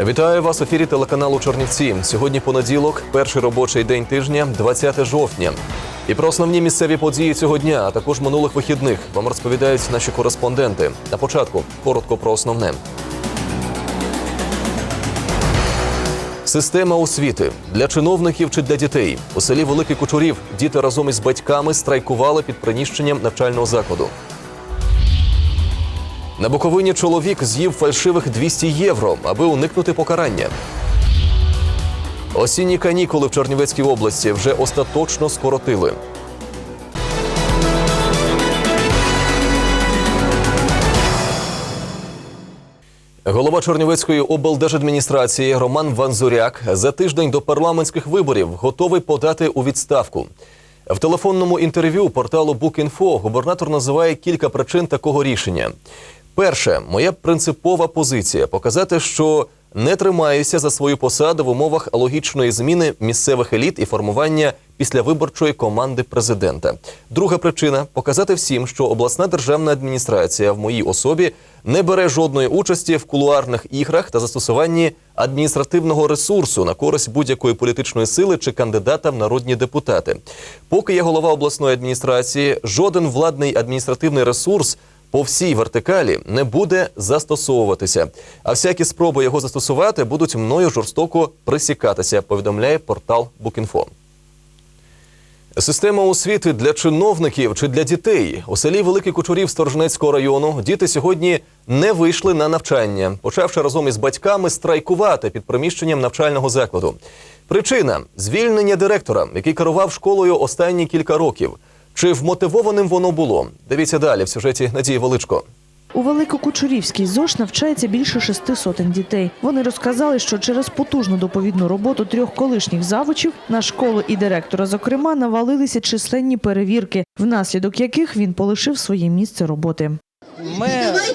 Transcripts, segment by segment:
Вітаю вас в ефірі телеканалу Чернівці. Сьогодні понеділок, перший робочий день тижня, 20 жовтня. І про основні місцеві події цього дня, а також минулих вихідних вам розповідають наші кореспонденти. На початку коротко про основне. Система освіти для чиновників чи для дітей у селі Великий Кучурів діти разом із батьками страйкували під приміщенням навчального закладу. На Буковині чоловік з'їв фальшивих 200 євро, аби уникнути покарання. Осінні канікули в Чернівецькій області вже остаточно скоротили. Голова Чернівецької облдержадміністрації Роман Ванзуряк за тиждень до парламентських виборів готовий подати у відставку. В телефонному інтерв'ю порталу Bookinfo губернатор називає кілька причин такого рішення. Перше, моя принципова позиція показати, що не тримаюся за свою посаду в умовах логічної зміни місцевих еліт і формування післявиборчої команди президента. Друга причина показати всім, що обласна державна адміністрація в моїй особі не бере жодної участі в кулуарних іграх та застосуванні адміністративного ресурсу на користь будь-якої політичної сили чи кандидата в народні депутати. Поки я голова обласної адміністрації, жоден владний адміністративний ресурс по всій вертикалі не буде застосовуватися. А всякі спроби його застосувати будуть мною жорстоко присікатися. Повідомляє портал Bookinfo. Система освіти для чиновників чи для дітей у селі Великий Кучурів Сторжнецького району діти сьогодні не вийшли на навчання, почавши разом із батьками страйкувати під приміщенням навчального закладу. Причина звільнення директора, який керував школою останні кілька років. Чи вмотивованим воно було? Дивіться далі в сюжеті Надії Величко. У Великокучурівській ЗОЖ навчається більше шести сотень дітей. Вони розказали, що через потужну доповідну роботу трьох колишніх завучів на школу і директора, зокрема, навалилися численні перевірки, внаслідок яких він полишив своє місце роботи. Ми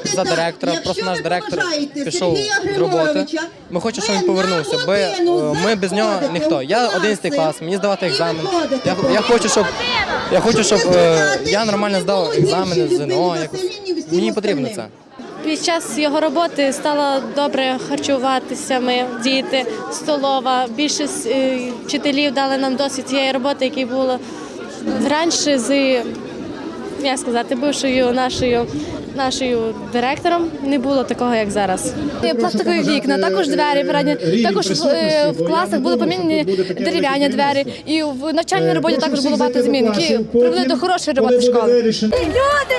за директора, просто наш директор пішов з роботи. Ми хочемо, щоб він повернувся, бо е, ми без нього ніхто. Я 11 клас, мені здавати екзамен. Я, я хочу, щоб я хочу, щоб е, я нормально здав екзамени з ЗНО. Якось. Мені потрібно це. Під час його роботи стало добре харчуватися. Ми діти, столова. Більшість е, вчителів дали нам досвід цієї роботи, який було раніше з як сказати, бившою нашою. Нашою директором не було такого, як зараз. Пластикові вікна, також двері передні. Також в, е, в класах були помінені дерев'яні двері, і в навчальній роботі також було багато змін, які привели до хорошої роботи школи. Люди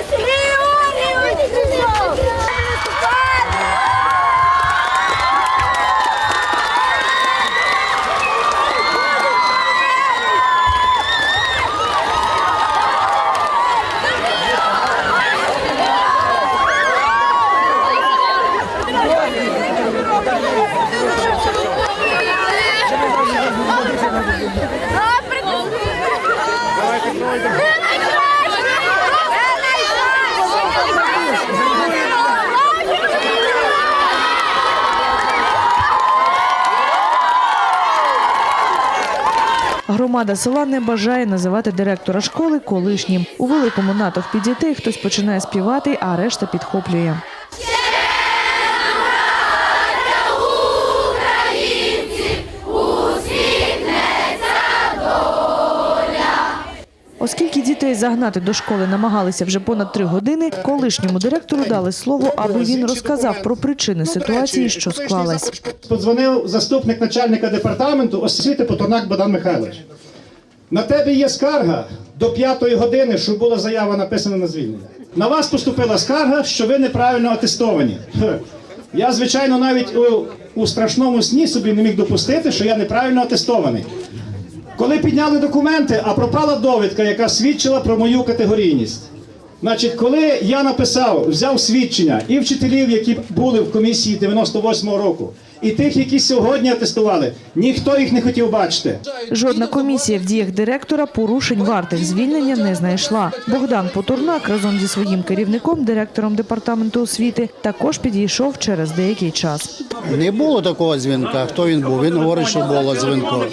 Громада села не бажає називати директора школи колишнім. У великому натовпі дітей хтось починає співати, а решта підхоплює. Дітей загнати до школи намагалися вже понад три години, колишньому директору дали слово, аби він розказав про причини ситуації, що склалась. Подзвонив заступник начальника департаменту освіти Потурнак Богдан Михайлович. На тебе є скарга до п'ятої години, щоб була заява написана на звільнення. На вас поступила скарга, що ви неправильно атестовані. Я, звичайно, навіть у, у страшному сні собі не міг допустити, що я неправильно атестований. Коли підняли документи, а пропала довідка, яка свідчила про мою категорійність. Значить, коли я написав, взяв свідчення і вчителів, які були в комісії 98-го року, і тих, які сьогодні атестували, ніхто їх не хотів бачити. Жодна комісія в діях директора порушень вартих звільнення не знайшла. Богдан Потурнак разом зі своїм керівником, директором департаменту освіти, також підійшов через деякий час. Не було такого дзвінка. Хто він був? Він говорить, що було дзвінко.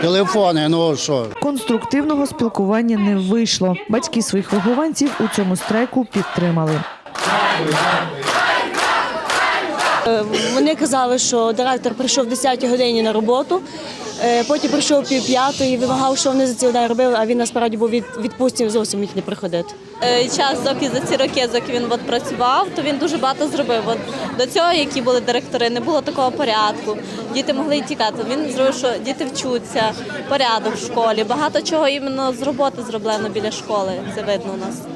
Телефони, ну що. Конструктивного спілкування не вийшло. Батьки своїх вихованців у цьому страйку підтримали. Е, Вони казали, що директор прийшов в 10 годині на роботу, е, потім прийшов пів п'ятої, вимагав, що вони за цілий день робили, а він насправді був від відпустці зовсім міг не приходити. Е, час, доки за ці роки, доки він от працював, то він дуже багато зробив. От до цього, які були директори, не було такого порядку. Діти могли тікати. Він зробив, що діти вчуться, порядок в школі. Багато чого іменно з роботи зроблено біля школи. Це видно у нас.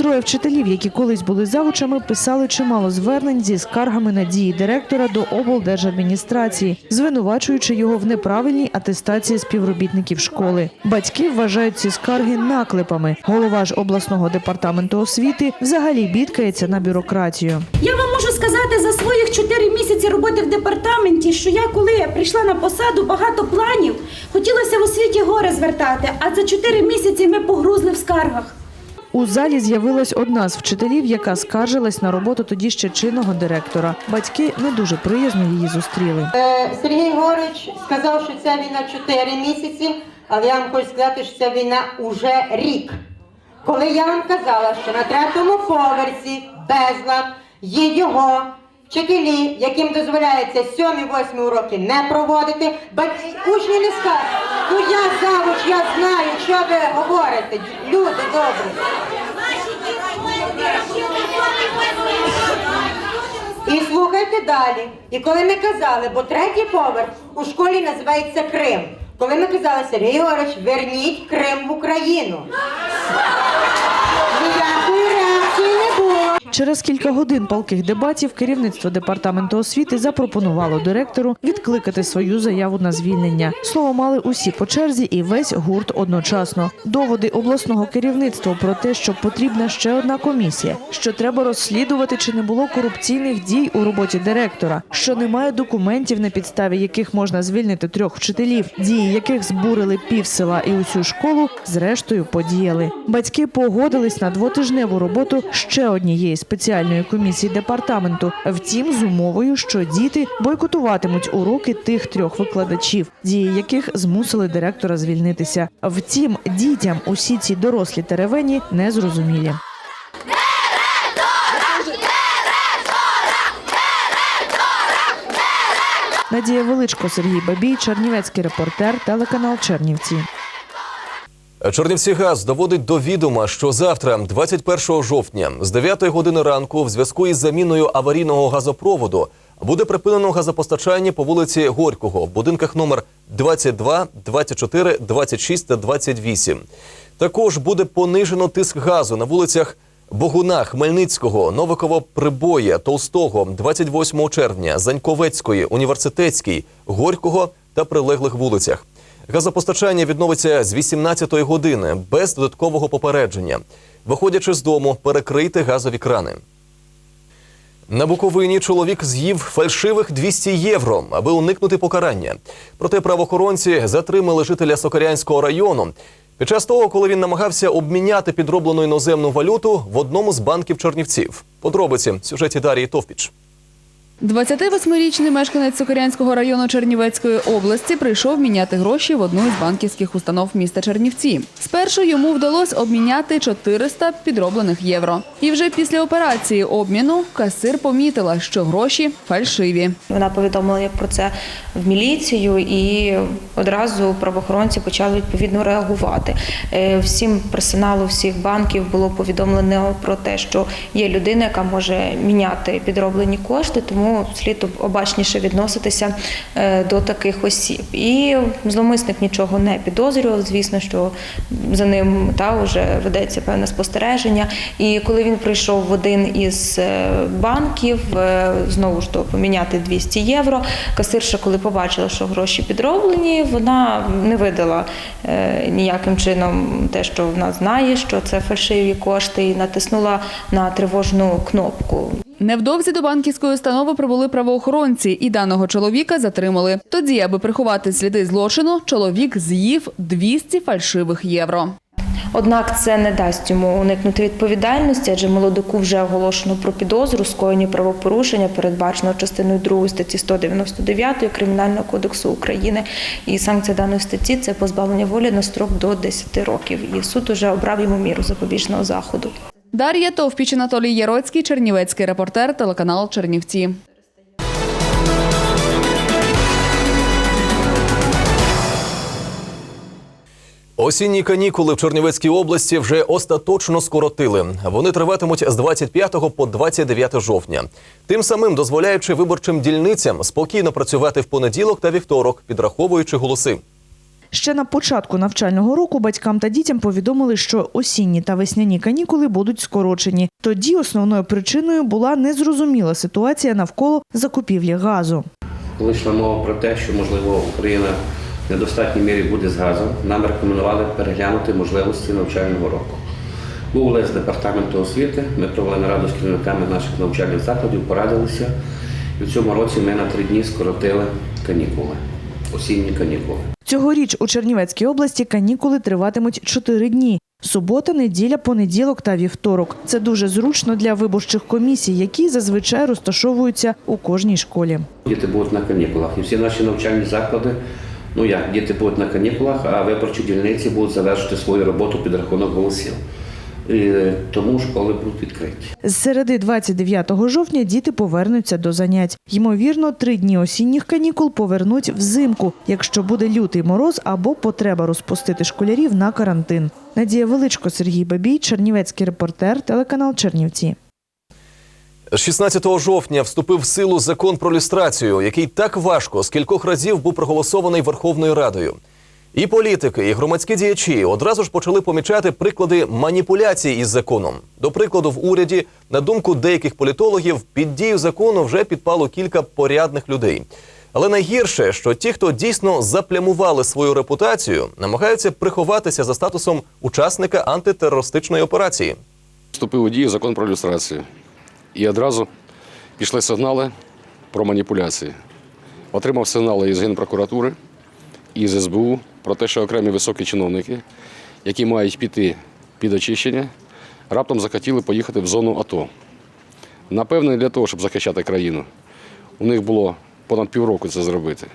Троє вчителів, які колись були завучами, писали чимало звернень зі скаргами на дії директора до облдержадміністрації, звинувачуючи його в неправильній атестації співробітників школи. Батьки вважають ці скарги наклепами. Голова ж обласного департаменту освіти взагалі бідкається на бюрократію. Я вам можу сказати за своїх 4 місяці роботи в департаменті, що я коли прийшла на посаду, багато планів, хотілося в освіті гори звертати, а за 4 місяці ми погрузли в скаргах. У залі з'явилась одна з вчителів, яка скаржилась на роботу тоді ще чинного директора. Батьки не дуже приязно її зустріли. Е, Сергій Горич сказав, що ця війна 4 місяці, але я вам хочу сказати, що ця війна уже рік. Коли я вам казала, що на третьому поверсі безлад є його вчителі, яким дозволяється 7-8 уроки не проводити, бать... учні не скажуть, ну я завуч, я знаю, що ви говорите, люди добрі. І слухайте далі. І коли ми казали, бо третій поверх у школі називається Крим. Коли ми казали, Сергій Георгійович, верніть Крим в Україну. Не було. Через кілька годин палких дебатів керівництво департаменту освіти запропонувало директору відкликати свою заяву на звільнення. Слово мали усі по черзі і весь гурт одночасно. Доводи обласного керівництва про те, що потрібна ще одна комісія, що треба розслідувати, чи не було корупційних дій у роботі директора, що немає документів, на підставі яких можна звільнити трьох вчителів, дії яких збурили пів села і усю школу, зрештою подіяли. Батьки погодились на двотижневу роботу ще однієї спеціальної комісії департаменту. Втім, з умовою, що діти бойкотуватимуть уроки тих трьох викладачів, дії яких змусили директора звільнитися. Втім, дітям усі ці дорослі теревені не зрозумілі. Надія Величко, Сергій Бабій, Чернівецький репортер, телеканал Чернівці. Чернівці газ доводить до відома, що завтра, 21 жовтня, з 9 години ранку, в зв'язку із заміною аварійного газопроводу, буде припинено газопостачання по вулиці Горького в будинках номер 22, 24, 26 та 28. Також буде понижено тиск газу на вулицях Богуна, Хмельницького, Новикова, Прибоя, Толстого, 28 червня, Заньковецької, Університетській, Горького та прилеглих вулицях. Газопостачання відновиться з 18-ї години без додаткового попередження. Виходячи з дому, перекрийте газові крани. На Буковині чоловік з'їв фальшивих 200 євро, аби уникнути покарання. Проте правоохоронці затримали жителя Сокарянського району під час того, коли він намагався обміняти підроблену іноземну валюту в одному з банків Чернівців. Подробиці в сюжеті Дарії Товпіч. 28-річний мешканець Сокирянського району Чернівецької області прийшов міняти гроші в одну із банківських установ міста Чернівці. Спершу йому вдалося обміняти 400 підроблених євро. І вже після операції обміну касир помітила, що гроші фальшиві. Вона повідомила про це в міліцію, і одразу правоохоронці почали відповідно реагувати. Е, Всім персоналу всіх банків було повідомлено про те, що є людина, яка може міняти підроблені кошти, тому слід обачніше відноситися е, до таких осіб. І зловмисник нічого не підозрював. Звісно, що за ним та вже ведеться певне спостереження. І коли він прийшов в один із е, банків, е, знову ж то поміняти 200 євро. Касирша, коли побачила, що гроші підроблені, вона не видала ніяким чином те, що вона знає, що це фальшиві кошти, і натиснула на тривожну кнопку. Невдовзі до банківської установи прибули правоохоронці, і даного чоловіка затримали. Тоді, аби приховати сліди злочину, чоловік з'їв 200 фальшивих євро. Однак це не дасть йому уникнути відповідальності, адже молодику вже оголошено про підозру скоєні правопорушення, передбаченого частиною 2 статті 199 Кримінального кодексу України. І санкція даної статті це позбавлення волі на строк до 10 років. І суд уже обрав йому міру запобіжного заходу. Дар'я Товпіч, Анатолій Яроцький, Чернівецький репортер, телеканал Чернівці. Осінні канікули в Чернівецькій області вже остаточно скоротили. Вони триватимуть з 25 по 29 жовтня, тим самим дозволяючи виборчим дільницям спокійно працювати в понеділок та вівторок, підраховуючи голоси. Ще на початку навчального року батькам та дітям повідомили, що осінні та весняні канікули будуть скорочені. Тоді основною причиною була незрозуміла ситуація навколо закупівлі газу. Коли йшла мова про те, що можливо Україна в недостатній мірі буде з газом, нам рекомендували переглянути можливості навчального року. Був лист департаменту освіти, ми провели нараду з керівниками наших навчальних закладів, порадилися, і в цьому році ми на три дні скоротили канікули, осінні канікули. Цьогоріч у Чернівецькій області канікули триватимуть чотири дні. Субота, неділя, понеділок та вівторок. Це дуже зручно для виборчих комісій, які зазвичай розташовуються у кожній школі. Діти будуть на канікулах. І всі наші навчальні заклади, ну як, діти будуть на канікулах, а виборчі дільниці будуть завершити свою роботу під рахунок голосів. Тому школи будуть відкриті. З середи 29 жовтня діти повернуться до занять. Ймовірно, три дні осінніх канікул повернуть взимку, якщо буде лютий мороз або потреба розпустити школярів на карантин. Надія Величко, Сергій Бабій, Чернівецький репортер, телеканал Чернівці. 16 жовтня вступив в силу закон про люстрацію, який так важко з кількох разів був проголосований Верховною Радою. І політики, і громадські діячі одразу ж почали помічати приклади маніпуляцій із законом. До прикладу, в уряді, на думку деяких політологів, під дію закону вже підпало кілька порядних людей. Але найгірше, що ті, хто дійсно заплямували свою репутацію, намагаються приховатися за статусом учасника антитерористичної операції. Вступив у дію закон про люстрацію. І одразу пішли сигнали про маніпуляції. Отримав сигнали із Генпрокуратури, із СБУ про те, що окремі високі чиновники, які мають піти під очищення, раптом захотіли поїхати в зону АТО. Напевне, для того, щоб захищати країну. У них було понад півроку це зробити.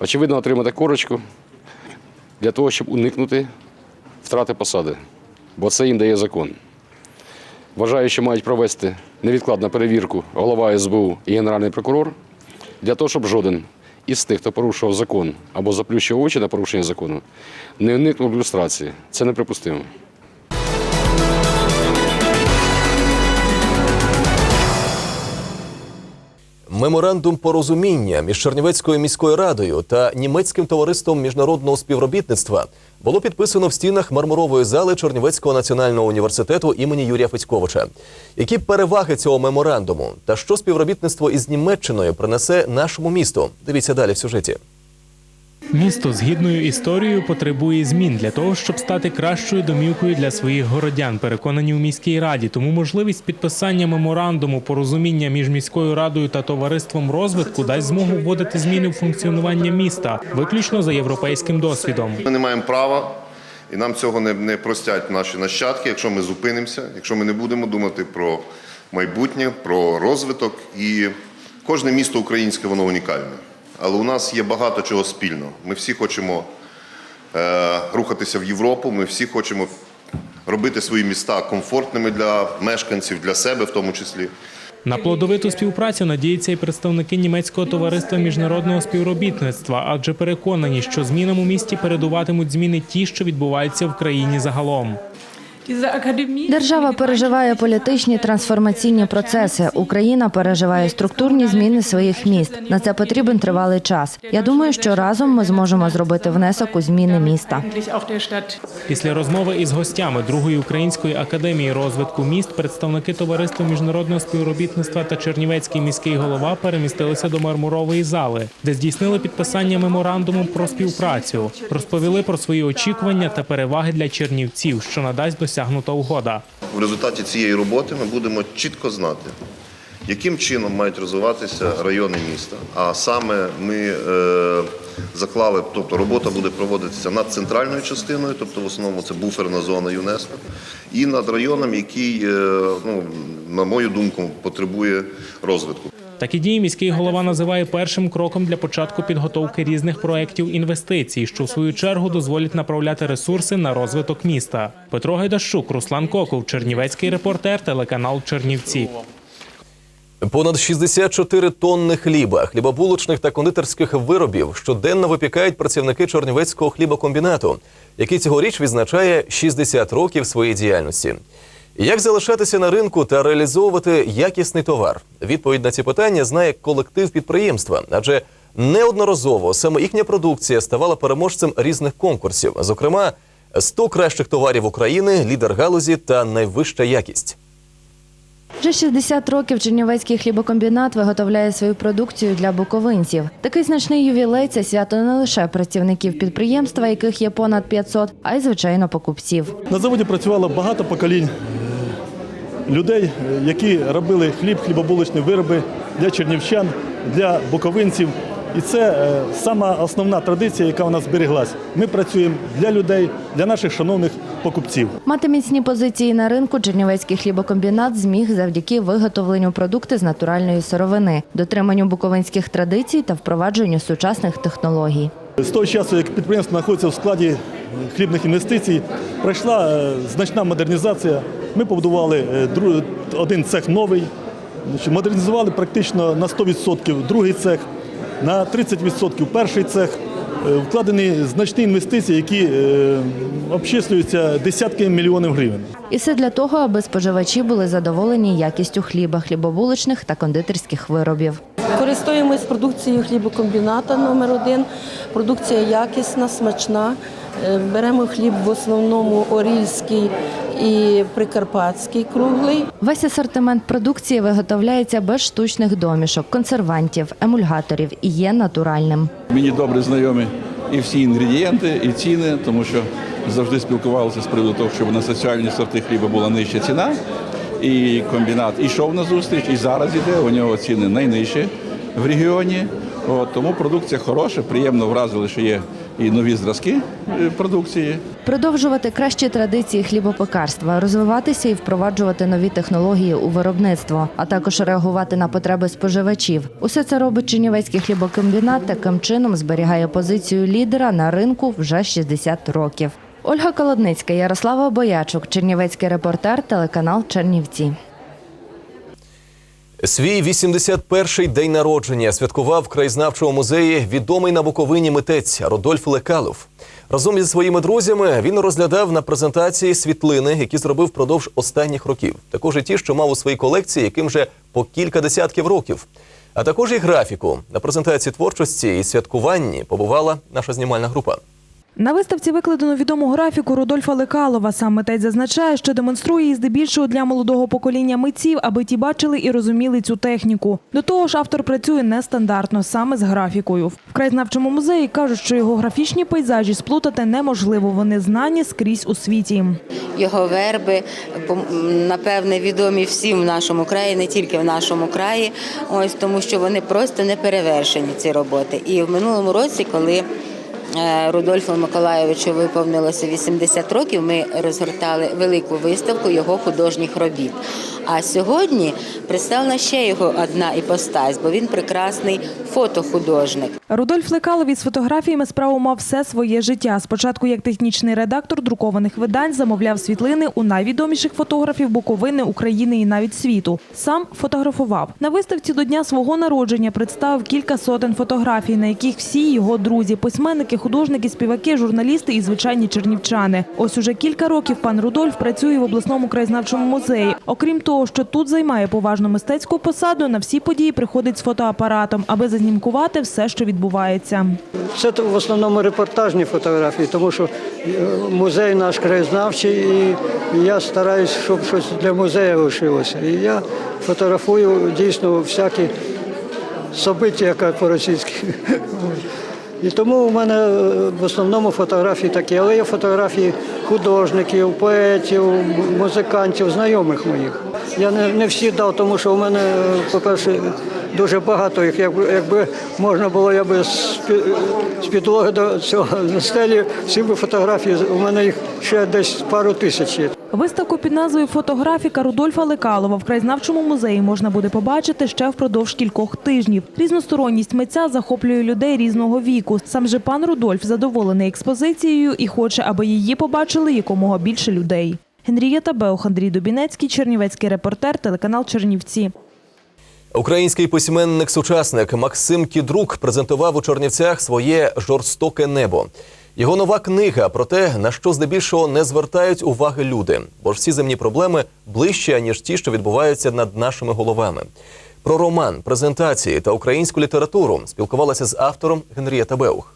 Очевидно, отримати корочку для того, щоб уникнути втрати посади, бо це їм дає закон. Вважаю, що мають провести невідкладну перевірку голова СБУ і генеральний прокурор для того, щоб жоден із тих, хто порушував закон або заплющив очі на порушення закону, не уникнув люстрації. Це неприпустимо. Меморандум порозуміння між Чернівецькою міською радою та німецьким товариством міжнародного співробітництва було підписано в стінах мармурової зали Чернівецького національного університету імені Юрія Федьковича. Які переваги цього меморандуму та що співробітництво із Німеччиною принесе нашому місту? Дивіться далі в сюжеті. Місто з гідною історією потребує змін для того, щоб стати кращою домівкою для своїх городян. Переконані у міській раді. Тому можливість підписання меморандуму порозуміння між міською радою та товариством розвитку дасть змогу вводити зміни в функціонування міста, виключно за європейським досвідом. Ми не маємо права, і нам цього не, не простять наші нащадки, якщо ми зупинимося, якщо ми не будемо думати про майбутнє, про розвиток. І кожне місто українське воно унікальне. Але у нас є багато чого спільного. Ми всі хочемо е, рухатися в Європу, ми всі хочемо робити свої міста комфортними для мешканців, для себе в тому числі. На плодовиту співпрацю надіються і представники німецького товариства міжнародного співробітництва, адже переконані, що змінам у місті передуватимуть зміни ті, що відбуваються в країні загалом. Держава переживає політичні трансформаційні процеси. Україна переживає структурні зміни своїх міст. На це потрібен тривалий час. Я думаю, що разом ми зможемо зробити внесок у зміни міста. Після розмови із гостями другої української академії розвитку міст представники товариства міжнародного співробітництва та Чернівецький міський голова перемістилися до мармурової зали, де здійснили підписання меморандуму про співпрацю, розповіли про свої очікування та переваги для чернівців, що надасть досягнута угода. В результаті цієї роботи ми будемо чітко знати, яким чином мають розвиватися райони міста. А саме ми е, заклали, тобто робота буде проводитися над центральною частиною, тобто в основному це буферна зона ЮНЕСКО, і над районом, який, е, ну, на мою думку, потребує розвитку. Такі дії міський голова називає першим кроком для початку підготовки різних проєктів інвестицій, що в свою чергу дозволять направляти ресурси на розвиток міста. Петро Гайдащук, Руслан Коков, Чернівецький репортер, телеканал Чернівці. Понад 64 тонни хліба, хлібобулочних та кондитерських виробів щоденно випікають працівники Чорнівецького хлібокомбінату, який цьогоріч відзначає 60 років своєї діяльності. Як залишатися на ринку та реалізовувати якісний товар? Відповідь на ці питання знає колектив підприємства, адже неодноразово саме їхня продукція ставала переможцем різних конкурсів, зокрема 100 кращих товарів України, лідер галузі та найвища якість. Вже 60 років Чернівецький хлібокомбінат виготовляє свою продукцію для буковинців. Такий значний ювілей це свято не лише працівників підприємства, яких є понад 500, а й звичайно покупців. На заводі працювало багато поколінь людей, які робили хліб, хлібобулочні вироби для чернівчан, для буковинців. І це е, сама основна традиція, яка у нас збереглась. Ми працюємо для людей, для наших шановних покупців. Мати міцні позиції на ринку Чернівецький хлібокомбінат зміг завдяки виготовленню продукти з натуральної сировини, дотриманню буковинських традицій та впровадженню сучасних технологій. З того часу, як підприємство знаходиться в складі хлібних інвестицій, пройшла е, значна модернізація. Ми побудували е, один цех новий, модернізували практично на 100% другий цех, на 30% перший цех. Е, Вкладені значні інвестиції, які е, обчислюються десятки мільйонів гривень. І все для того, аби споживачі були задоволені якістю хліба, хлібобуличних та кондитерських виробів. Користуємось продукцією хлібокомбіната номер 1 Продукція якісна, смачна. Е, Беремо хліб в основному орільський і прикарпатський круглий. Весь асортимент продукції виготовляється без штучних домішок, консервантів, емульгаторів і є натуральним. Мені добре знайомі і всі інгредієнти, і ціни, тому що завжди спілкувалися з приводу того, щоб на соціальні сорти хліба була нижча ціна. І комбінат йшов на зустріч, і зараз іде. У нього ціни найнижчі в регіоні. От, тому продукція хороша, приємно вразили, що є і нові зразки е, продукції. Продовжувати кращі традиції хлібопекарства, розвиватися і впроваджувати нові технології у виробництво, а також реагувати на потреби споживачів. Усе це робить Чернівецький хлібокомбінат, таким чином зберігає позицію лідера на ринку вже 60 років. Ольга Колодницька, Ярослава Боячук, Чернівецький репортер, телеканал Чернівці. Свій 81-й день народження святкував в краєзнавчому музеї відомий на Буковині митець Родольф Лекалов. Разом зі своїми друзями він розглядав на презентації світлини, які зробив впродовж останніх років. Також і ті, що мав у своїй колекції, яким вже по кілька десятків років. А також і графіку. На презентації творчості і святкуванні побувала наша знімальна група. На виставці викладено відому графіку Рудольфа Лекалова. Сам митець зазначає, що демонструє її здебільшого для молодого покоління митців, аби ті бачили і розуміли цю техніку. До того ж, автор працює нестандартно, саме з графікою. В краєзнавчому музеї кажуть, що його графічні пейзажі сплутати неможливо. Вони знані скрізь у світі. Його верби напевне відомі всім в нашому краї, не тільки в нашому краї. Ось тому, що вони просто не перевершені ці роботи. І в минулому році, коли Рудольфу Миколайовичу виповнилося 80 років. Ми розгортали велику виставку його художніх робіт. А сьогодні представлена ще його одна іпостась, бо він прекрасний фотохудожник. Рудольф Лекалов із фотографіями справу мав все своє життя. Спочатку як технічний редактор друкованих видань замовляв світлини у найвідоміших фотографів Буковини, України і навіть світу. Сам фотографував. На виставці до дня свого народження представив кілька сотень фотографій, на яких всі його друзі, письменники, художники, співаки, журналісти і звичайні чернівчани. Ось уже кілька років пан Рудольф працює в обласному краєзнавчому музеї. Окрім того, що тут займає поважну мистецьку посаду, на всі події приходить з фотоапаратом, аби зазнімкувати все, що відбувається. Це в основному репортажні фотографії, тому що е, музей наш краєзнавчий, і я стараюсь, щоб щось для музею лишилося. І я фотографую дійсно всякі собиття, як по-російськи. І тому у мене е, в основному фотографії такі, але є фотографії художників, поетів, музикантів, знайомих моїх. Я не, не всі дав, тому що у мене, е, по-перше, дуже багато їх. Якби, можна було, я би з, підлоги до цього стелі всі би фотографії, у мене їх ще десь пару тисяч є. Виставку під назвою Фотографіка Рудольфа Лекалова в краєзнавчому музеї можна буде побачити ще впродовж кількох тижнів. Різносторонність митця захоплює людей різного віку. Сам же пан Рудольф задоволений експозицією і хоче, аби її побачили якомога більше людей. Генрієта Беух, Андрій Дубінецький, Чернівецький репортер, телеканал Чернівці. Український письменник-сучасник Максим Кідрук презентував у Чернівцях своє жорстоке небо. Його нова книга про те, на що здебільшого не звертають уваги люди, бо ж всі земні проблеми ближче, ніж ті, що відбуваються над нашими головами. Про роман, презентації та українську літературу спілкувалася з автором Генрієта Беух.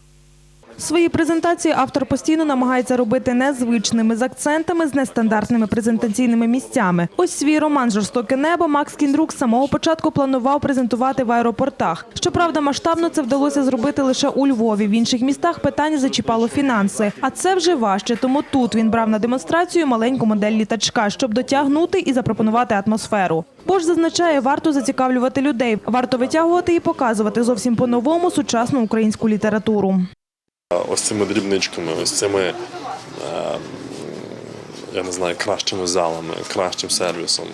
Свої презентації автор постійно намагається робити незвичними з акцентами, з нестандартними презентаційними місцями. Ось свій роман Жорстоке небо Макс Кіндрук самого початку планував презентувати в аеропортах. Щоправда, масштабно це вдалося зробити лише у Львові. В інших містах питання зачіпало фінанси. А це вже важче. Тому тут він брав на демонстрацію маленьку модель літачка, щоб дотягнути і запропонувати атмосферу. Бо ж зазначає, варто зацікавлювати людей, варто витягувати і показувати зовсім по-новому сучасну українську літературу. Ось цими дрібничками, ось цими, е, я не знаю, кращими залами, кращим сервісом.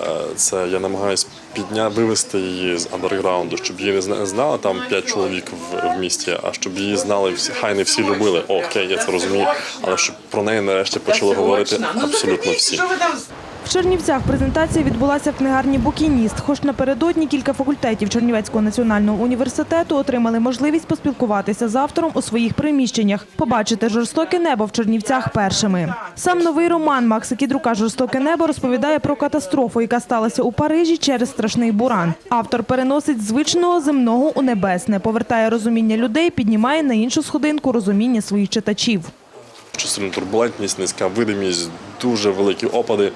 Е, Це я намагаюся підня вивести її з андерграунду, щоб її не зна- знали там п'ять чоловік в, в місті, а щоб її знали всі, хай не всі любили. О, окей, я це розумію, але щоб про неї нарешті почали говорити абсолютно всі. В Чернівцях презентація відбулася в книгарні Букініст. Хоч напередодні кілька факультетів Чернівецького національного університету отримали можливість поспілкуватися з автором у своїх приміщеннях, побачити жорстоке небо в Чернівцях першими. Сам новий роман Макса Кідрука Жорстоке небо розповідає про катастрофу, яка сталася у Парижі через страшний буран. Автор переносить звичного земного у небесне, повертає розуміння людей, піднімає на іншу сходинку розуміння своїх читачів. Чисельна турбулентність, низька видимість, дуже великі опади.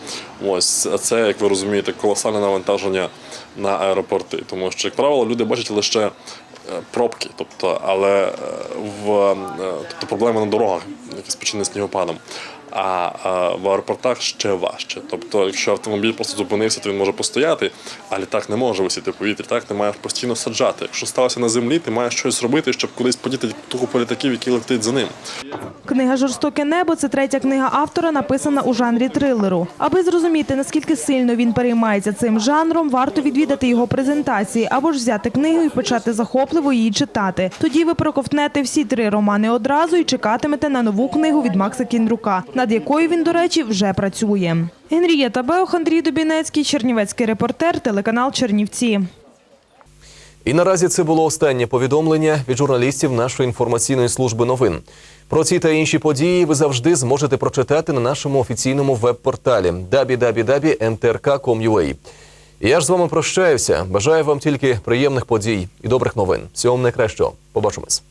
Ось це, як ви розумієте, колосальне навантаження на аеропорти. Тому що, як правило, люди бачать лише е, пробки, тобто, але е, в е, тобто проблеми на дорогах, які спричинені снігопадом. А в аеропортах ще важче. Тобто, якщо автомобіль просто зупинився, то він може постояти, а літак не може висіти в повітрі. Так ти маєш постійно саджати. Якщо сталося на землі, ти маєш щось робити, щоб кудись подіти ту купу літаків, які летить за ним. Книга Жорстоке небо це третя книга автора, написана у жанрі трилеру. Аби зрозуміти, наскільки сильно він переймається цим жанром, варто відвідати його презентації або ж взяти книгу і почати захопливо її читати. Тоді ви проковтнете всі три романи одразу і чекатимете на нову книгу від Макса Кіндрука, над якою він, до речі, вже працює. Генрієта Беох, Андрій Дубінецький, Чернівецький репортер, телеканал Чернівці. І наразі це було останнє повідомлення від журналістів нашої інформаційної служби новин. Про ці та інші події ви завжди зможете прочитати на нашому офіційному веб-порталі www.mtrk.com.ua. Я ж з вами прощаюся. Бажаю вам тільки приємних подій і добрих новин. Всього вам найкращого. Побачимось.